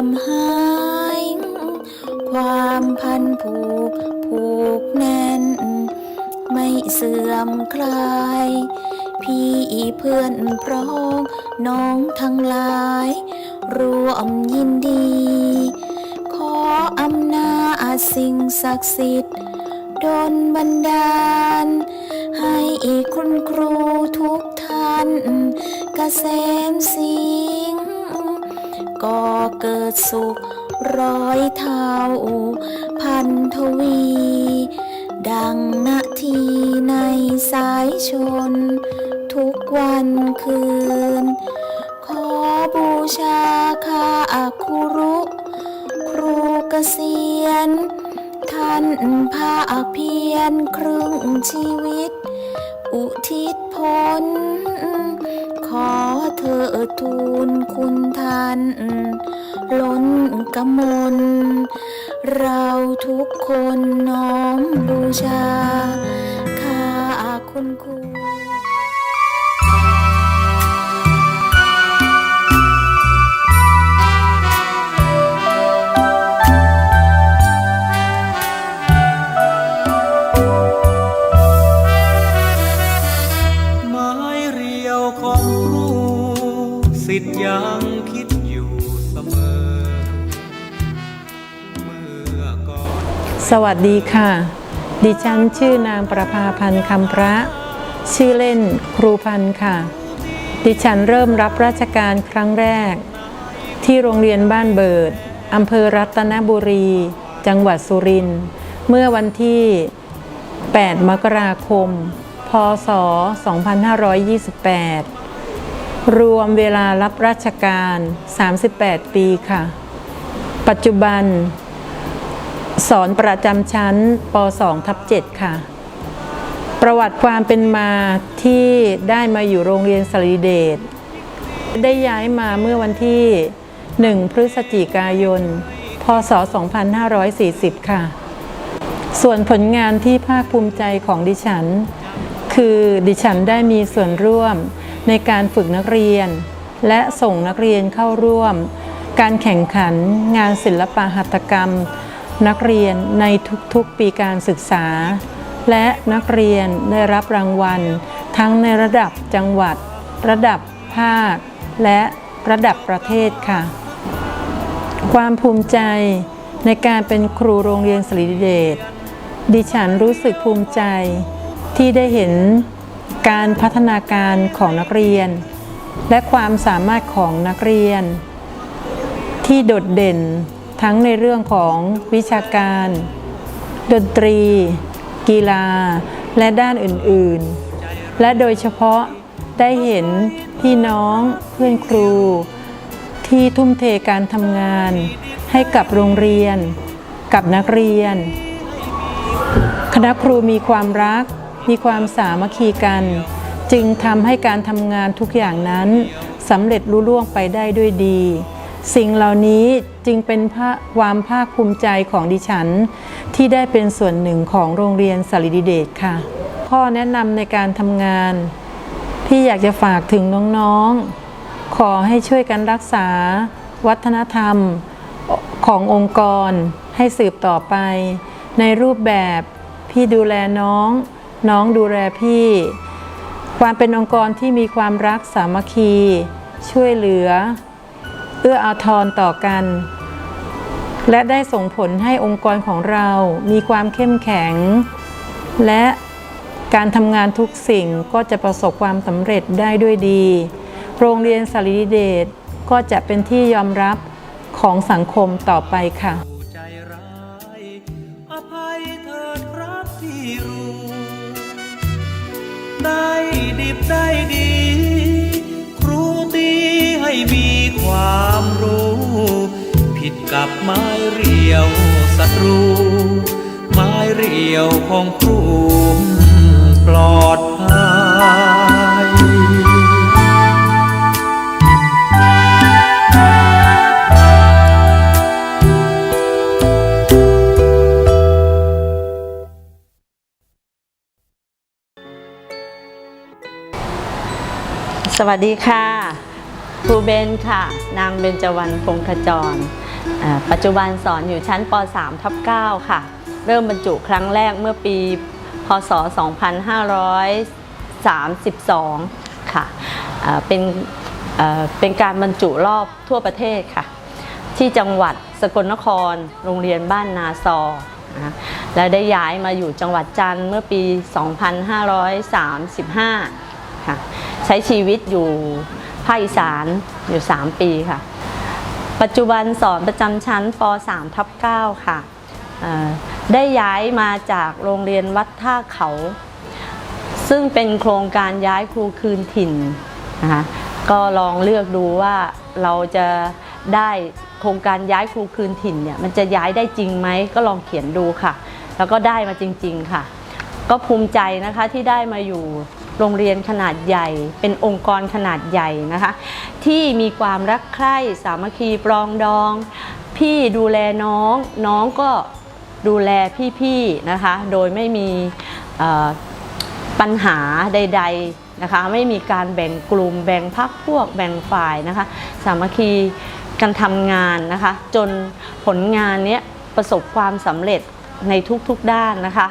เสื่อมหาย ความพันผูกผูกแน่น ไม่เสื่อมคลาย พี่เพื่อนพร้องน้องทั้งหลาย รวมยินดี ขออำนาจสิ่งศักดิ์สิทธิ์ดลบันดาล ให้คุณครูทุกท่านกเกษมสิงห์ ก็เกิดสุขร้อยเท่าพันทวี ดังนาทีในสายชน ทุกวันคืน ขอบูชาคาอาคุรุ ครูเกษียณท่านภาเพียรครึ่งชีวิต อุทิศผลขอ เธอทูลคุณท่านล้นกมล เราทุกคนน้อมบูชาข้าคุณครู รูสิทธิ์ยังคิดอยู่เสมอ เมื่อก่อนสวัสดีค่ะ ดิฉันชื่อนางประภาพันธ์คำพระ ชื่อเล่นครูพันธ์ค่ะ ดิฉันเริ่มรับราชการครั้งแรก ที่โรงเรียนบ้านเบิดอำเภอรัตนบุรี จังหวัดสุรินทร์เมื่อวันที่ 8 มกราคม พศ 2528 รวมเวลารับราชการ 38 ปีค่ะ ปัจจุบัน สอนประจำชั้นป .2 ทับ7ค่ะ ประวัติความเป็นมาที่ได้มาอยู่โรงเรียนสรีเดชได้ย้ายมาเมื่อวันที่ 1 พฤศจิกายน พศ 2540 ค่ะ ส่วนผลงานที่ภาคภูมิใจของดิฉัน คือดิฉันได้มีส่วนร่วม ในการฝึกนักเรียน และส่งนักเรียนเข้าร่วม การแข่งขันงานศิลปะหัตถกรรม นักเรียนในทุกๆปีการศึกษา และนักเรียนได้รับรางวัล ทั้งในระดับจังหวัด ระดับภาค และระดับประเทศค่ะ ความภูมิใจในการเป็นครูโรงเรียนสรีเดชดิฉันรู้สึกภูมิใจที่ได้เห็น การพัฒนาการของนักเรียน และความสามารถของนักเรียน ที่โดดเด่นทั้งในเรื่องของวิชาการ ดนตรี กีฬา และด้านอื่นๆ และโดยเฉพาะได้เห็นพี่น้องเพื่อนครู ที่ทุ่มเทการทำงาน ให้กับโรงเรียน กับนักเรียน คณะครูมีความรัก มีความสามัคคีกัน จึงทำให้การทำงานทุกอย่างนั้นสำเร็จลุล่วงไปได้ด้วยดี สิ่งเหล่านี้จึงเป็นความภาคภูมิใจของดิฉัน ที่ได้เป็นส่วนหนึ่งของโรงเรียนสาริดิเดชค่ะ ข้อแนะนำในการทำงาน ที่อยากจะฝากถึงน้องๆ ขอให้ช่วยกันรักษา วัฒนธรรมขององค์กรให้สืบต่อไป ในรูปแบบพี่ดูแลน้อง น้องดูแลพี่ ความเป็นองค์กรที่มีความรักสามัคคี ช่วยเหลือ เอื้ออาทรต่อกัน และได้ส่งผลให้องค์กรของเรามีความเข้มแข็ง และการทำงานทุกสิ่งก็จะประสบความสำเร็จได้ด้วยดี โรงเรียนสารีเดชก็จะเป็นที่ยอมรับของสังคมต่อไปค่ะ ได้ดิบได้ดี ครูตีให้มีความรู้ ผิดกับไม้เรียวศัตรู ไม้เรียวของครูปลอดภัย สวัสดีค่ะครูเบนค่ะ นางเบญจวรรณพงขจร ปัจจุบันสอนอยู่ชั้นป .3 ทับ9ค่ะ เริ่มบรรจุครั้งแรกเมื่อปี พศ 2532 ค่ะ เป็นเป็นการบรรจุรอบทั่วประเทศค่ะ ที่จังหวัดสกลนคร โรงเรียนบ้านนาซอและได้ย้ายมาอยู่จังหวัดจันทร์เมื่อปี 2535 ค่ะ ช้ชีวิตอยู่ภาคอีสานอยู่ 3 ปีค่ะ ปัจจุบันสอนประจำชั้นป .3 ทับ9ค่ะ ได้ย้ายมาจากโรงเรียนวัดท่าเขา ซึ่งเป็นโครงการย้ายครูคืนถิ่นนะคะก็ลองเลือกดูว่าเราจะได้โครงการย้ายครูคืนถิ่นเนี่ยมันจะย้ายได้จริงไหมก็ลองเขียนดูค่ะ แล้วก็ได้มาจริง ๆค่ะ ก็ภูมิใจนะคะที่ได้มาอยู่ โรงเรียนขนาดใหญ่ เป็นองค์กรขนาดใหญ่นะคะ ที่มีความรักใคร่สามัคคีปรองดอง พี่ดูแลน้อง น้องก็ดูแลพี่ๆนะคะ โดยไม่มีปัญหาใด ๆนะคะ ไม่มีการแบ่งกลุ่ม แบ่งพักพวก แบ่งฝ่ายนะคะ สามัคคีกันทำงานนะคะ จนผลงานนี้ประสบความสำเร็จในทุกๆด้านนะคะ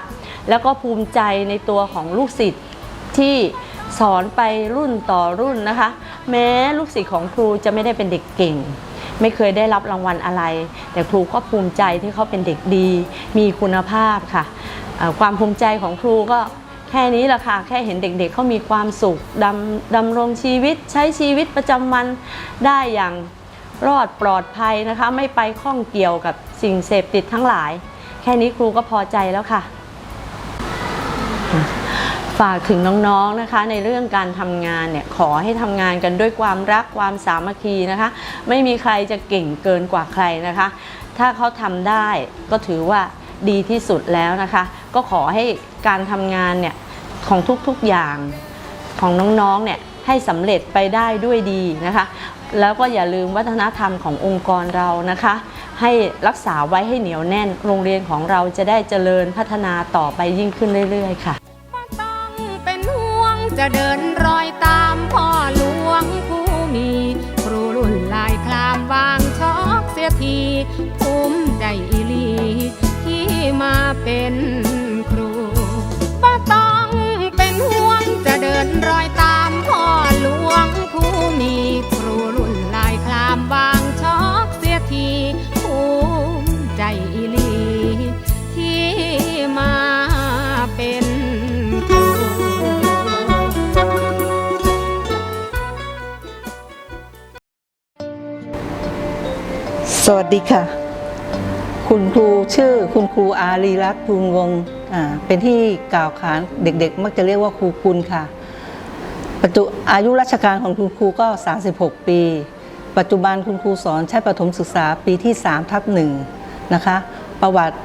แล้วก็ภูมิใจในตัวของลูกศิษย์ ที่สอนไปรุ่นต่อรุ่นนะคะ แม้ลูกศิษย์ของครูจะไม่ได้เป็นเด็กเก่ง ไม่เคยได้รับรางวัลอะไร แต่ครูก็ภูมิใจที่เขาเป็นเด็กดี มีคุณภาพค่ะ ความภูมิใจของครูก็แค่นี้แหละค่ะ แค่เห็นเด็กๆเขามีความสุขดำดำรงชีวิตใช้ชีวิตประจำวันได้อย่างรอดปลอดภัยนะคะ ไม่ไปข้องเกี่ยวกับสิ่งเสพติดทั้งหลาย แค่นี้ครูก็พอใจแล้วค่ะ ฝากถึงน้องๆนะคะในเรื่องการทำงานเนี่ยขอให้ทำงานกันด้วยความรักความสามัคคีนะคะ ไม่มีใครจะเก่งเกินกว่าใครนะคะ ถ้าเขาทำได้ก็ถือว่าดีที่สุดแล้วนะคะ ก็ขอให้การทำงานเนี่ยของทุกๆอย่างของน้องๆเนี่ยให้สำเร็จไปได้ด้วยดีนะคะ แล้วก็อย่าลืมวัฒนธรรมขององค์กรเรานะคะ ให้รักษาไว้ให้เหนียวแน่น โรงเรียนของเราจะได้เจริญพัฒนาต่อไปยิ่งขึ้นเรื่อยๆ ค่ะ จะเดินรอยตามพ่อหลวงผู้มี ครูรุ่นลายคลามวางช็อกเสียทีภูมิใจอีลีที่มาเป็นครูก็ต้องเป็นห่วงจะเดินรอยตามพ่อหลวงผู้มีครูรุ่น สวัสดีค่ะ คุณครูชื่อคุณครูอารีรัตน์ภูลวงศ์เป็นที่กล่าวขานเด็กๆ มักจะเรียกว่าครูคุณค่ะ ปัจจุอายุราชการของคุณครูก็ 36 ปี ปัจจุบันคุณครูสอนชั้นประถมศึกษาปีที่3ทับหนึ่งนะคะ ประวัติ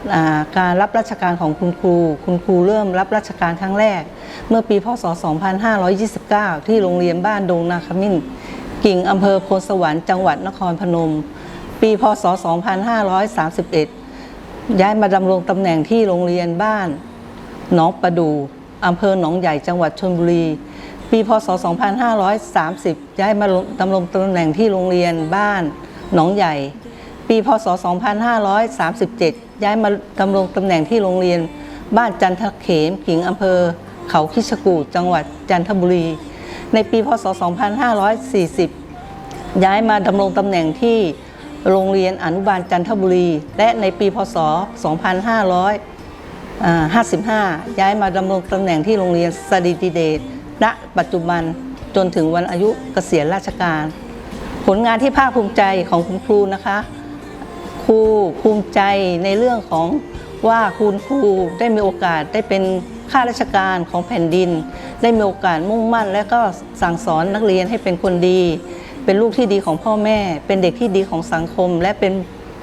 การรับราชการของคุณครู คุณครูเริ่มรับราชการครั้งแรก เมื่อปีพศ 2529 ที่โรงเรียนบ้านดงนาคมิ้น กิ่งอำเภอโพนสวรรค์จังหวัดนครพนม ปีพศ 2531 ย้ายมาดำรงตำแหน่งที่โรงเรียนบ้านหนองประดูอำเภอหนองใหญ่จังหวัดชลบุรี ปีพศ 2530 ย้ายมาดำรงตำแหน่งที่โรงเรียนบ้านหนองใหญ่ ปีพศ 2537 ย้ายมาดำรงตำแหน่งที่โรงเรียนบ้านจันทเขมกิ่งอำเภอ เขาคิชกูจังหวัดจันทบุรี ในปีพศ 2540 ย้ายมาดำรงตำแหน่งที่ โรงเรียนอนุบาลจันทบุรี และในปีพศ 2555 ย้ายมาดำรงตำแหน่งที่โรงเรียนสดิติเดชณปัจจุบันจนถึงวันอายุเกษียณราชการ ผลงานที่ภาคภูมิใจของคุณครูนะคะ ครูภูมิใจในเรื่องของว่าคุณครูได้มีโอกาสได้เป็นข้าราชการของแผ่นดิน ได้มีโอกาสมุ่งมั่น และก็สั่งสอนนักเรียนให้เป็นคนดี เป็นลูกที่ดีของพ่อแม่ เป็นเด็กที่ดีของสังคม และเป็น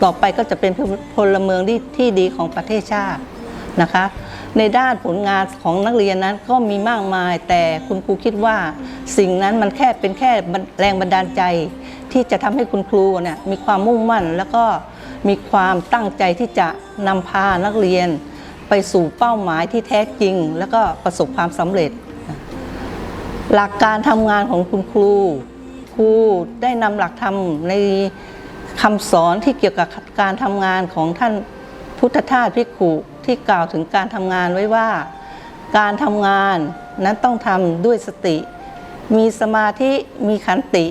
ต่อไปก็จะเป็นพลเมืองที่ที่ดีของประเทศชาตินะคะ ในด้านผลงานของนักเรียนนั้นก็มีมากมาย แต่คุณครูคิดว่า สิ่งนั้นมันแค่เป็นแค่แรงบันดาลใจ ที่จะทำให้คุณครูเนี่ยมีความมุ่งมั่น แล้วก็มีความตั้งใจที่จะนำพานักเรียน ไปสู่เป้าหมายที่แท้จริง แล้วก็ประสบความสำเร็จ หลักการทำงานของคุณครู ครูได้นำหลักธรรมในคำสอนที่เกี่ยวกับการทำงานของท่านพุทธทาสพิขุที่กล่าวถึงการทำงานไว้ว่า การทำงานนั้นต้องทำด้วยสติ มีสมาธิมีขันติ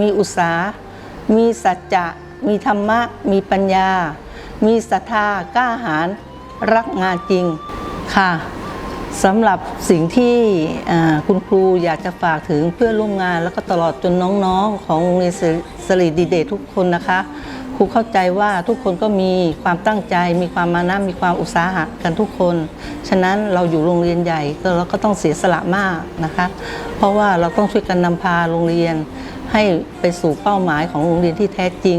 มีอุตสาหมีสัจจะ มีธรรมะ มีปัญญา มีศรัทธากล้าหาญรักงานจริงค่ะ สำหรับสิ่งที่คุณครูอยากจะฝากถึงเพื่อนร่วมงาน แล้วก็ตลอดจนน้องๆ ของโรงเรียนสริดีเดชทุกคนนะคะครูเข้าใจว่าทุกคนก็มีความตั้งใจ มีความมานะมีความอุตสาหะกันทุกคน ฉะนั้นเราอยู่โรงเรียนใหญ่ก็เราก็ต้องเสียสละมากนะคะ เพราะว่าเราต้องช่วยกันนำพาโรงเรียน ให้ไปสู่เป้าหมายของโรงเรียนที่แท้จริง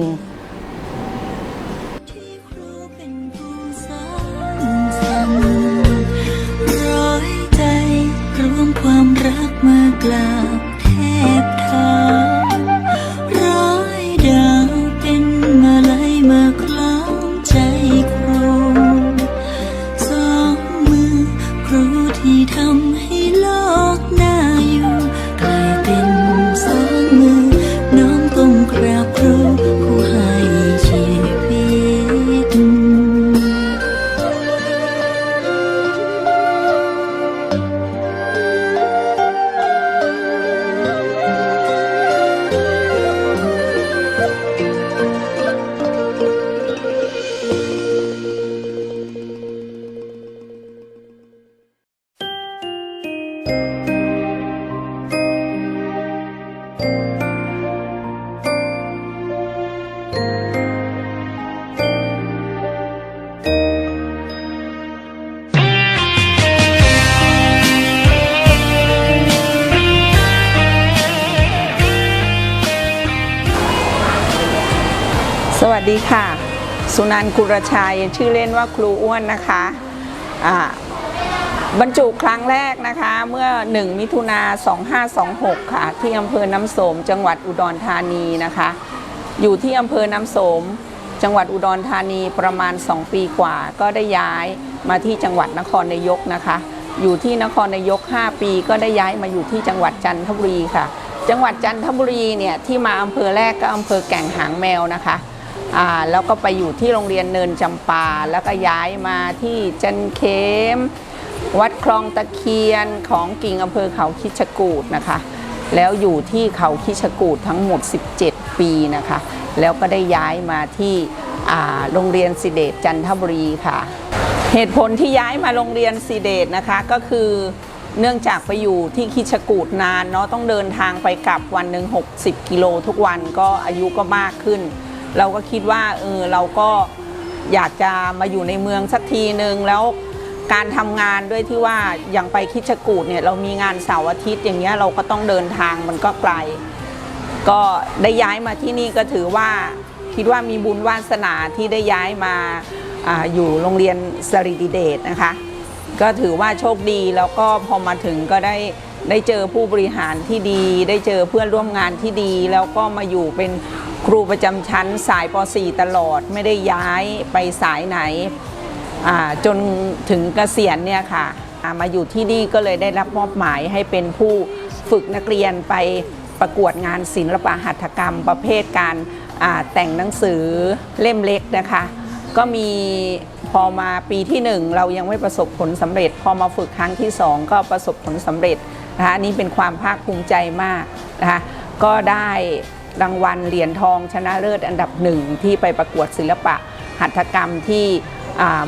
ความรักมากราบแทบ ดีค่ะ สุนันท์กุรชัย ชื่อเล่นว่าครูอ้วนนะคะบรรจุครั้งแรกนะคะเมื่อ 1 มิถุนา2526 ค่ะ ที่อำเภอน้ำสมจังหวัดอุดรธานีนะคะ อยู่ที่อำเภอน้ำสมจังหวัดอุดรธานีประมาณ 2 ปีกว่า ก็ได้ย้ายมาที่จังหวัดนครนายกนะคะ อยู่ที่นครนายก 5 ปีก็ได้ย้ายมาอยู่ที่จังหวัดจันทบุรีค่ะ จังหวัดจันทบุรีเนี่ยที่มาอำเภอแรกก็อำเภอแก่งหางแมวนะคะ แล้วก็ไปอยู่ที่โรงเรียนเนินจำปา แล้วก็ย้ายมาที่จันเข็มวัดคลองตะเคียนของกิ่งอำเภอเขาคิชกูดนะคะ แล้วอยู่ที่เขาคิชกูดทั้งหมด 17 ปีนะคะ แล้วก็ได้ย้ายมาที่โรงเรียนสิเดชจันทบุรีค่ะ เหตุผลที่ย้ายมาโรงเรียนสิเดชนะคะก็คือเนื่องจากไปอยู่ที่คิชกูดนานเนาะต้องเดินทางไปกลับวันหนึ่ง60 กิโลทุกวันก็อายุก็มากขึ้น เราก็คิดว่าเออเราก็อยากจะมาอยู่ในเมืองสักทีหนึ่งแล้วการทำงานด้วยที่ว่าอย่างไปคิดชกูดเนี่ยเรามีงานเสาร์อาทิตย์อย่างเงี้ยเราก็ต้องเดินทางมันก็ไกล ก็ได้ย้ายมาที่นี่ก็ถือว่าคิดว่ามีบุญวาสนาที่ได้ย้ายมาออยู่โรงเรียนสริดิเดชนะคะ ก็ถือว่าโชคดีแล้วก็พอมาถึงก็ได้ ได้เจอผู้บริหารที่ดี ได้เจอเพื่อนร่วมงานที่ดี แล้วก็มาอยู่เป็นครูประจำชั้นสายป .4 ตลอดไม่ได้ย้ายไปสายไหนจนถึงเกษียณเนี่ยค่ะมาอยู่ที่นี่ก็เลยได้รับมอบหมายให้เป็นผู้ฝึกนักเรียนไปประกวดงานศิลปะหัตถกรรม ประเภทการแต่งหนังสือเล่มเล็กนะคะ ก็มีพอมาปีที่หนึ่งเรายังไม่ประสบผลสำเร็จ พอมาฝึกครั้งที่สองก็ประสบผลสำเร็จ นะคะอันนี้เป็นความภาคภูมิใจมากนะคะก็ได้รางวัลเหรียญทองชนะเลิศอันดับหนึ่งที่ไปประกวดศิลปะหัตถกรรมที่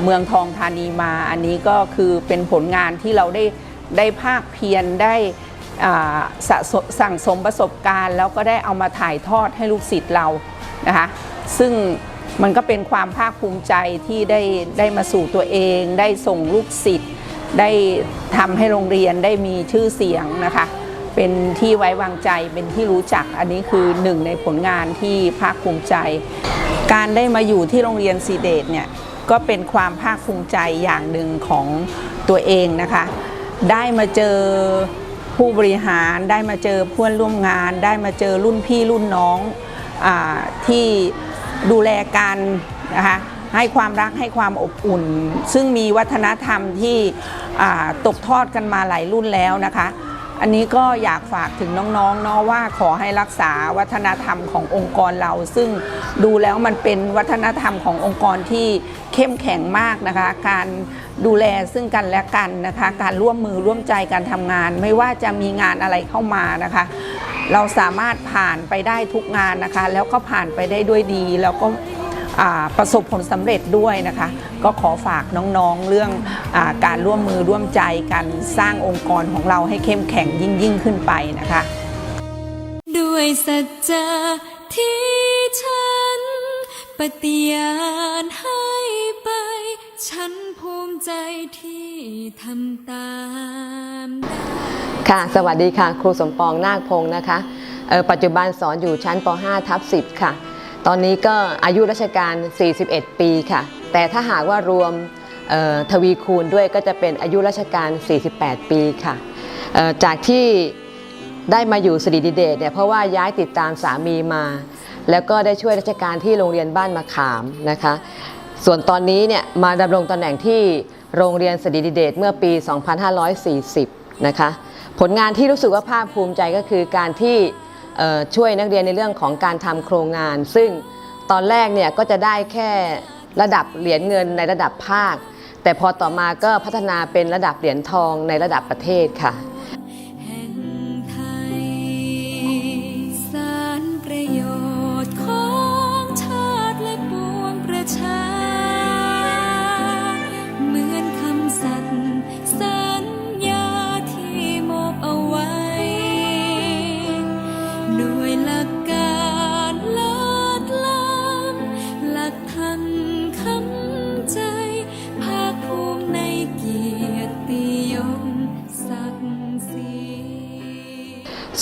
เมืองทองธานีมา อันนี้ก็คือเป็นผลงานที่เราได้ได้ภาคเพียรได้สสั่งสมประสบการณ์ แล้วก็ได้เอามาถ่ายทอดให้ลูกศิษย์เรานะคะซึ่งมันก็เป็นความภาคภูมิใจที่ได้ได้มาสู่ตัวเอง ได้ส่งลูกศิษย์ ได้ทำให้โรงเรียนได้มีชื่อเสียงนะคะ เป็นที่ไว้วางใจเป็นที่รู้จักอันนี้คือหนึ่งในผลงานที่ภาคภูมิใจ การได้มาอยู่ที่โรงเรียนซีเดตเนี่ยก็เป็นความภาคภูมิใจอย่างหนึ่งของตัวเองนะคะ ได้มาเจอผู้บริหารได้มาเจอเพื่อนร่วมงาน ได้มาเจอรุ่นพี่รุ่นน้องอที่ดูแลกันนะคะ ให้ความรักให้ความอบอุ่น ซึ่งมีวัฒนธรรมที่ตกทอดกันมาหลายรุ่นแล้วนะคะ อันนี้ก็อยากฝากถึงน้องๆเนาะว่าขอให้รักษาวัฒนธรรมขององค์กรเรา ซึ่งดูแล้วมันเป็นวัฒนธรรมขององค์กรที่เข้มแข็งมากนะคะ การดูแลซึ่งกันและกันนะคะ การร่วมมือร่วมใจการทำงาน ไม่ว่าจะมีงานอะไรเข้ามานะคะ เราสามารถผ่านไปได้ทุกงานนะคะ แล้วก็ผ่านไปได้ด้วยดีแล้วก็ ประสบผลสำเร็จด้วยนะคะ ก็ขอฝากน้องๆเรื่องอาการร่วมมือร่วมใจกันสร้างองค์กรของเราให้เข้มแข็งยิ่งยิ่งๆขึ้นไปนะคะ ด้วยสัจจะที่ฉัน ปฏิญาณให้ไป ฉันภูมิใจที่ทำตามได้ค่ะสวัสดีค่ะ ครูสมปองนาคพงศ์นะคะเอ่อปัจจุบันสอนอยู่ชั้นป .5 ทับ10 ค่ะ ตอนนี้ก็อายุราชการ 41 ปีค่ะ แต่ถ้าหากว่ารวมทวีคูณด้วยก็จะเป็นอายุราชการ 48 ปีค่ะ จากที่ได้มาอยู่สรีดิเดชเนี่ยเพราะว่าย้ายติดตามสามีมา แล้วก็ได้ช่วยราชการที่โรงเรียนบ้านมะขามนะคะ ส่วนตอนนี้เนี่ยมาดำรงตำแหน่งที่โรงเรียนสดีดิเดชเมื่อปี 2540 นะคะ ผลงานที่รู้สึกว่าภาคภูมิใจก็คือการที่ ช่วยนักเรียนในเรื่องของการทำโครงงาน ซึ่งตอนแรกเนี่ยก็จะได้แค่ระดับเหรียญเงินในระดับภาค แต่พอต่อมาก็พัฒนาเป็นระดับเหรียญทองในระดับประเทศค่ะ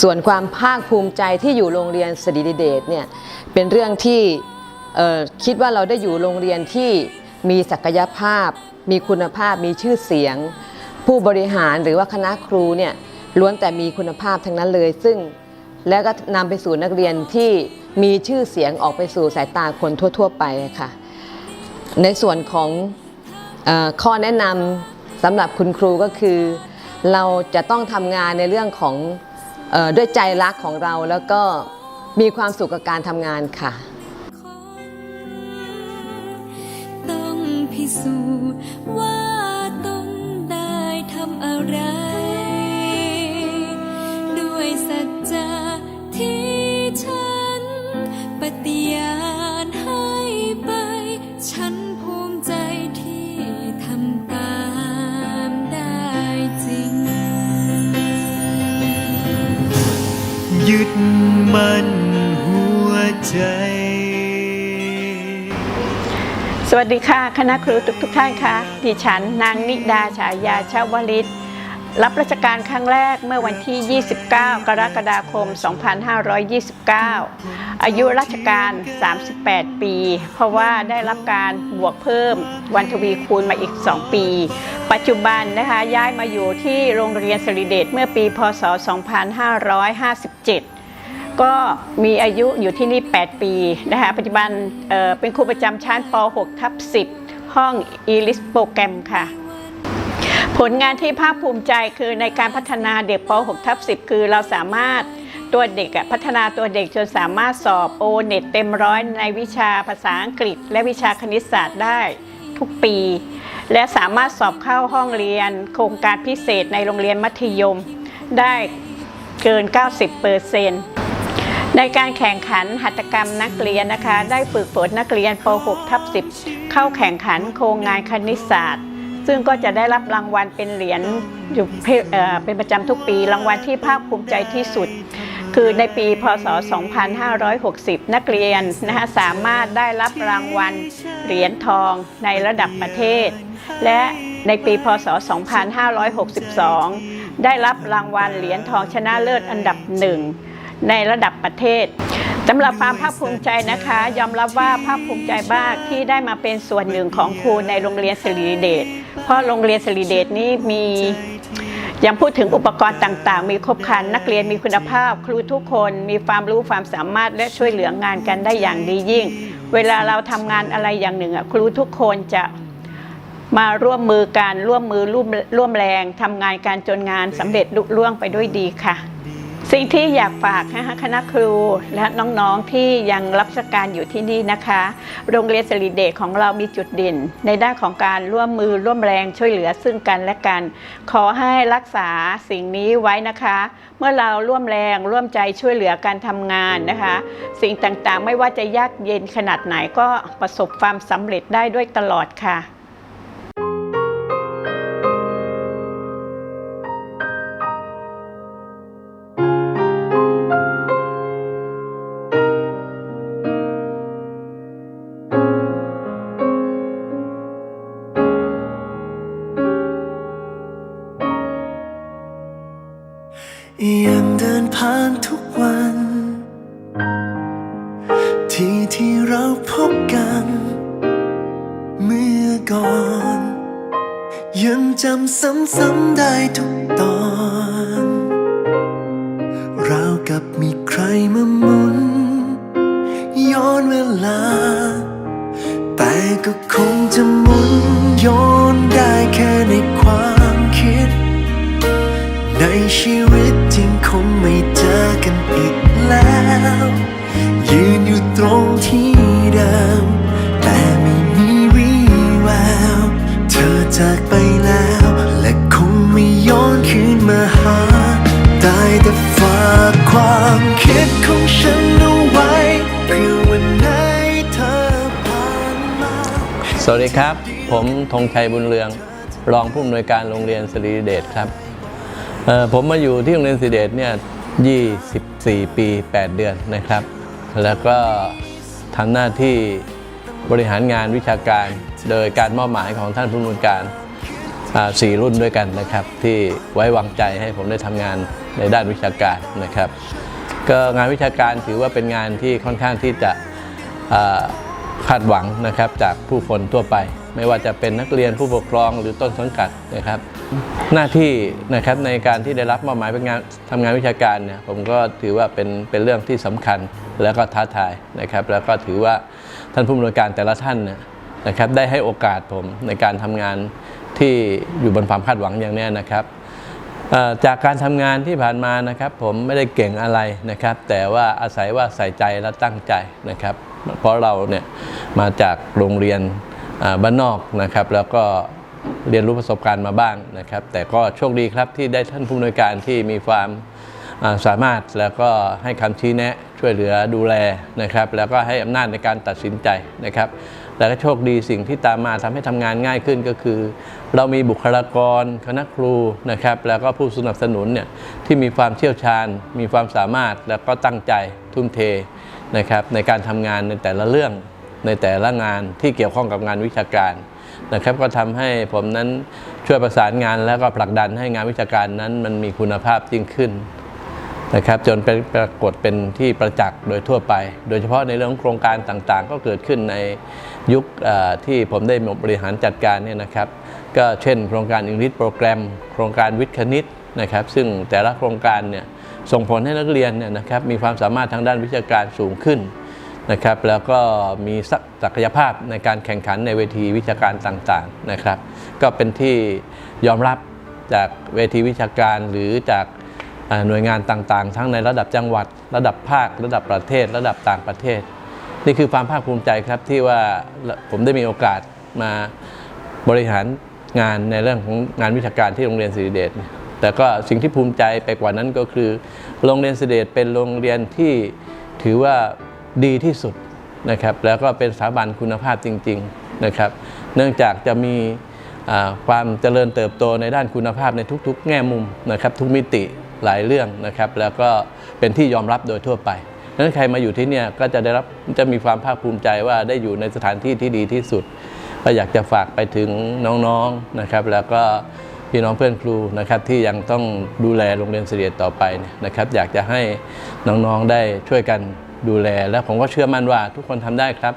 ส่วนความภาคภูมิใจที่อยู่โรงเรียนสดีดิเดชเนี่ยเป็นเรื่องที่คิดว่าเราได้อยู่โรงเรียนที่มีศักยภาพ มีคุณภาพ มีชื่อเสียง ผู้บริหารหรือว่าคณะครูเนี่ยล้วนแต่มีคุณภาพทั้งนั้นเลย ซึ่งแล้วก็นำไปสู่นักเรียนที่มีชื่อเสียงออกไปสู่สายตาคนทั่ว ๆ ไปค่ะ ในส่วนของออข้อแนะนำสำหรับคุณครูก็คือ เราจะต้องทำงานในเรื่องของ ด้วยใจรักของเราแล้วก็มีความสุขกับการทำงานค่ะ ต้องพิสูจน์ว่าตนได้ทำอะไร ด้วยสัจจะที่ฉันปฏิญาณให้ไปฉัน ยึดมั่นหัวใจ สวัสดีค่ะ คณะครูทุกทุกท่านค่ะ ดิฉันนางนิดาฉายาชาวลิต รับราชการครั้งแรกเมื่อวันที่ 29 กรกฎาคม 2529 อายุราชการ 38 ปี เพราะว่าได้รับการบวกเพิ่มวันทวีคูณมาอีก 2 ปี ปัจจุบันนะคะย้ายมาอยู่ที่โรงเรียนสริเดชเมื่อปีพศ 2557 ก็มีอายุอยู่ที่นี่ 8 ปีนะคะปัจจุบันเเป็นครูประจำชั้นป .6 ทับ10 ห้อง e-list โปรแกรมค่ะ ผลงานที่ภาคภูมิใจคือในการพัฒนาเด็กป .6 ทับ10 คือเราสามารถตัวเด็กพัฒนาตัวเด็กจนสามารถสอบโอเน็ตเต็มร้อยในวิชาภาษาอังกฤษ และวิชาคณิตศาสตร์ได้ทุกปี และสามารถสอบเข้าห้องเรียนโครงการพิเศษในโรงเรียนมัธยม ได้เกิน 90เปอร์เซ็นต์ในการแข่งขันหัตถกรรมนักเรียนนะคะ ได้ฝึกฝนนักเรียนป .6 ทับ10 เข้าแข่งขันโครงงานคณิตศาสตร์ ซึ่งก็จะได้รับรางวัลเป็นเหรียญอยู่เพเอ่อเป็นประจำทุกปี รางวัลที่ภาคภูมิใจที่สุด คือในปีพศ 2560 นักเรียนนะคะสามารถได้รับรางวัลเหรียญทองในระดับประเทศ และในปีพศ 2562 ได้รับรางวัลเหรียญทองชนะเลิศอันดับหนึ่งในระดับประเทศสำหรับความภาคภูมิใจนะคะ ยอมรับว่าภาคภูมิใจมากที่ได้มาเป็นส่วนหนึ่งของครูในโรงเรียนสิริเดชเพราะโรงเรียนสิริเดชนี้มียังพูดถึงอุปกรณ์ต่าง ๆ มีครบครัน นักเรียนมีคุณภาพ ครูทุกคนมีความรู้ความสามารถและช่วยเหลืองานกันได้อย่างดียิ่ง เวลาเราทำงานอะไรอย่างหนึ่งครูทุกคนจะ มาร่วมมือกันร่วมมือร่วมร่วมแรงทำงานการจนงานสำเร็จลุล่วงไปด้วยดีค่ะ สิ่งที่อยากฝากนะคะคณะครูและน้องๆที่ยังรับราชการอยู่ที่นี่นะคะ โรงเรียนสรีเดชของเรามีจุดเด่น ในด้านของการร่วมมือร่วมแรงช่วยเหลือซึ่งกันและกัน ขอให้รักษาสิ่งนี้ไว้นะคะ เมื่อเราร่วมแรงร่วมใจช่วยเหลือการทำงานนะคะ สิ่งต่างๆไม่ว่าจะยากเย็นขนาดไหนก็ประสบความสำเร็จได้ด้วยตลอดค่ะ วิตจริงคงไม่เจอกันอีกแล้ว ยืนอยู่ตรงที่เดิม แต่ไม่มีวี่แวว เธอจากไปแล้ว และคงไม่ย้อนคืนมาหา ได้แต่ฝากความคิดของฉันเอาไว้เพื่อวันไหนเธอผ่านมา สวัสดีครับ ผมธงชัยบุญเรือง รองผู้อำนวยการโรงเรียนสรีเดชครับ ผมมาอยู่ที่โรงเรียนสรีเดชเนี่ย 24 ปี 8 เดือนนะครับ แล้วก็ทำหน้าที่บริหารงานวิชาการโดยการมอบหมายของท่านผู้อำนวยการสี่รุ่นด้วยกันนะครับ ที่ไว้วางใจให้ผมได้ทำงานในด้านวิชาการนะครับ ก็งานวิชาการถือว่าเป็นงานที่ค่อนข้างที่จะคาดหวังนะครับจากผู้คนทั่วไป ไม่ว่าจะเป็นนักเรียนผู้ปกครองหรือต้นสังกัดนะครับ หน้าที่นะครับในการที่ได้รับมอบหมายเป็นงานทำงานวิชาการเนี่ยผมก็ถือว่าเป็นเป็นเรื่องที่สำคัญแล้วก็ท้าทายนะครับ แล้วก็ถือว่าท่านผู้อำนวยการแต่ละท่านนะครับได้ให้โอกาสผมในการทำงานที่อยู่บนความคาดหวังอย่างนี้นะครับจากการทำงานที่ผ่านมานะครับ ผมไม่ได้เก่งอะไรนะครับ แต่ว่าอาศัยว่าใส่ใจและตั้งใจนะครับ เพราะเราเนี่ยมาจากโรงเรียน บ้านนอกนะครับ แล้วก็เรียนรู้ประสบการณ์มาบ้างนะครับ แต่ก็โชคดีครับที่ได้ท่านผู้อำนวยการที่มีความสามารถแล้วก็ให้คำชี้แนะช่วยเหลือดูแลนะครับ แล้วก็ให้อำนาจในการตัดสินใจนะครับ แล้วก็โชคดีสิ่งที่ตามมาทำให้ทำงานง่ายขึ้นก็คือ เรามีบุคลากร คณะครูนะครับ แล้วก็ผู้สนับสนุนเนี่ยที่มีความเชี่ยวชาญ มีความสามารถแล้วก็ตั้งใจทุ่มเทนะครับในการทำงานในแต่ละเรื่อง ในแต่ละงานที่เกี่ยวข้องกับงานวิชาการนะครับก็ทำให้ผมนั้นช่วยประสานงานแล้วก็ผลักดันให้งานวิชาการนั้นมันมีคุณภาพยิ่งขึ้นนะครับจนเป็นปรากฏเป็นที่ประจักษ์โดยทั่วไป โดยเฉพาะในเรื่องโครงการต่างๆ ก็เกิดขึ้นในยุคที่ผมได้บริหารจัดการเนี่ยนะครับ ก็เช่น โครงการอังกฤษโปรแกรม โครงการวิทย์คณิตนะครับ ซึ่งแต่ละโครงการเนี่ยส่งผลให้นักเรียนเนี่ยนะครับมีความสามารถทางด้านวิชาการสูงขึ้น นะครับแล้วก็มีศักศักยภาพในการแข่งขันในเวทีวิชาการต่างๆนะครับ ก็เป็นที่ยอมรับจากเวทีวิชาการหรือจากหน่วยงานต่างๆ ทั้งในระดับจังหวัด ระดับภาค ระดับประเทศ ระดับต่างประเทศ นี่คือความภาคภูมิใจครับที่ว่าผมได้มีโอกาสมาบริหารงานในเรื่องของงานวิชาการที่โรงเรียนสิริเดชแต่ก็สิ่งที่ภูมิใจไปกว่านั้นก็คือ โรงเรียนสิริเดชเป็นโรงเรียนที่ถือว่า ดีที่สุดนะครับแล้วก็เป็นสถาบันคุณภาพจริงๆนะครับ เนื่องจากจะมีความเจริญเติบโตในด้านคุณภาพในทุกๆ แง่มุมนะครับทุกมิติหลายเรื่องนะครับแล้วก็เป็นที่ยอมรับโดยทั่วไปดังนั้นใครมาอยู่ที่เนี่ยก็จะได้รับจะมีความภาคภูมิใจว่าได้อยู่ในสถานที่ที่ดีที่สุด ก็อยากจะฝากไปถึงน้องๆนะครับ แล้วก็พี่น้องเพื่อนครูนะครับที่ยังต้องดูแลโรงเรียนเสียดต่อไปนะครับ อยากจะให้น้องๆได้ช่วยกัน ดูแล และผมก็เชื่อมั่นว่าทุกคนทำได้ครับ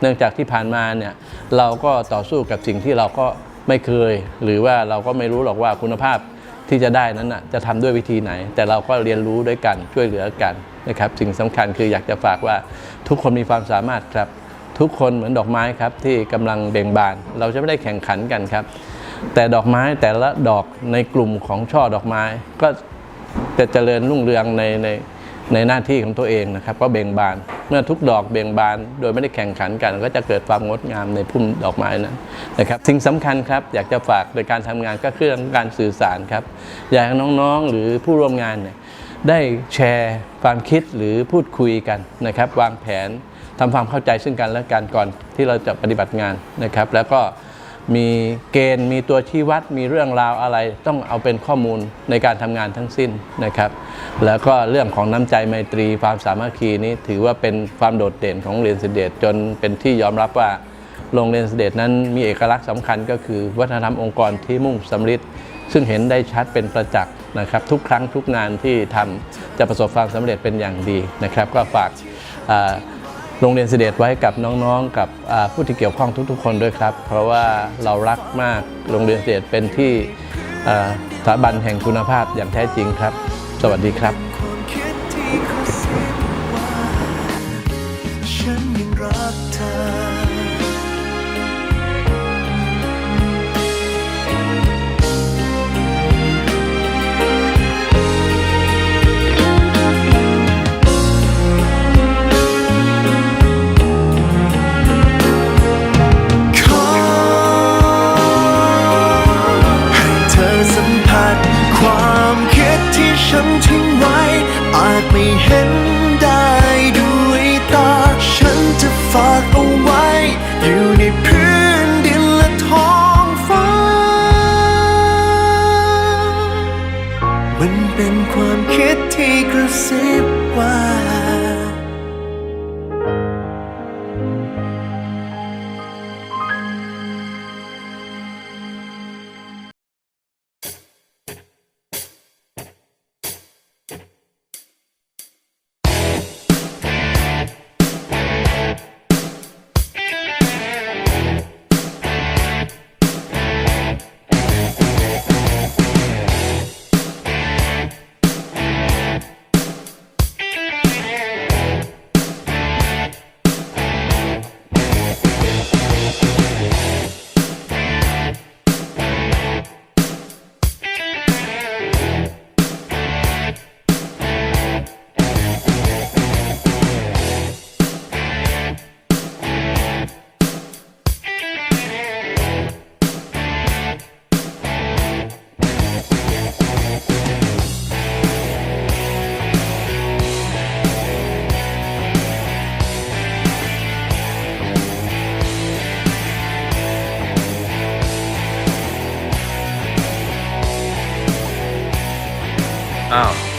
เนื่องจากที่ผ่านมาเนี่ยเราก็ต่อสู้กับสิ่งที่เราก็ไม่เคย หรือว่าเราก็ไม่รู้หรอกว่าคุณภาพที่จะได้นั้นน่ะจะทำด้วยวิธีไหน แต่เราก็เรียนรู้ด้วยกันช่วยเหลือกันนะครับสิ่งสำคัญคืออยากจะฝากว่าทุกคนมีความสามารถครับ ทุกคนเหมือนดอกไม้ครับที่กำลังเบ่งบาน เราจะไม่ได้แข่งขันกันครับ แต่ดอกไม้แต่ละดอกในกลุ่มของช่อดอกไม้ ก็จะเจริญรุ่งเรืองในใน ในหน้าที่ของตัวเองนะครับก็เบ่งบาน เมื่อทุกดอกเบ่งบาน โดยไม่ได้แข่งขันกัน ก็จะเกิดความงดงามในพุ่มดอกไม้นั้นนะครับสิ่งสำคัญครับอยากจะฝากในการทำงานก็คือเรื่องการสื่อสารครับ อยากให้น้องๆหรือผู้ร่วมงานเนี่ยได้แชร์ความคิดหรือพูดคุยกันนะครับ วางแผนทำความเข้าใจซึ่งกันและกันก่อนที่เราจะปฏิบัติงานนะครับ แล้วก็ มีเกณฑ์มีตัวชี้วัดมีเรื่องราวอะไร ต้องเอาเป็นข้อมูลในการทำงานทั้งสิ้นนะครับ แล้วก็เรื่องของน้ำใจไมตรีความสามัคคีนี้ถือว่าเป็นความโดดเด่นของเรียนสเดชจนเป็นที่ยอมรับว่าโรงเรียนสิเดชนั้นมีเอกลักษณ์สำคัญก็คือวัฒนธรรมองค์กรที่มุ่งสำลิดซึ่งเห็นได้ชัดเป็นประจักษ์นะครับ ทุกครั้งทุกงานที่ทำจะประสบความสำเร็จเป็นอย่างดีนะครับ ก็ฝากอ โรงเรียนเสด็จไว้กับน้องๆ กับผู้ที่เกี่ยวข้องทุกๆ คนด้วยครับ เพราะว่าเรารักมากโรงเรียนเสด็จเป็นที่สถาบันแห่งคุณภาพอย่างแท้จริงครับ สวัสดีครับฉันยังรักเธอ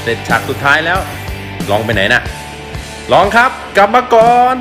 เสร็จฉากสุดท้ายแล้ว ลองไปไหนนะลองครับ กลับมาก่อน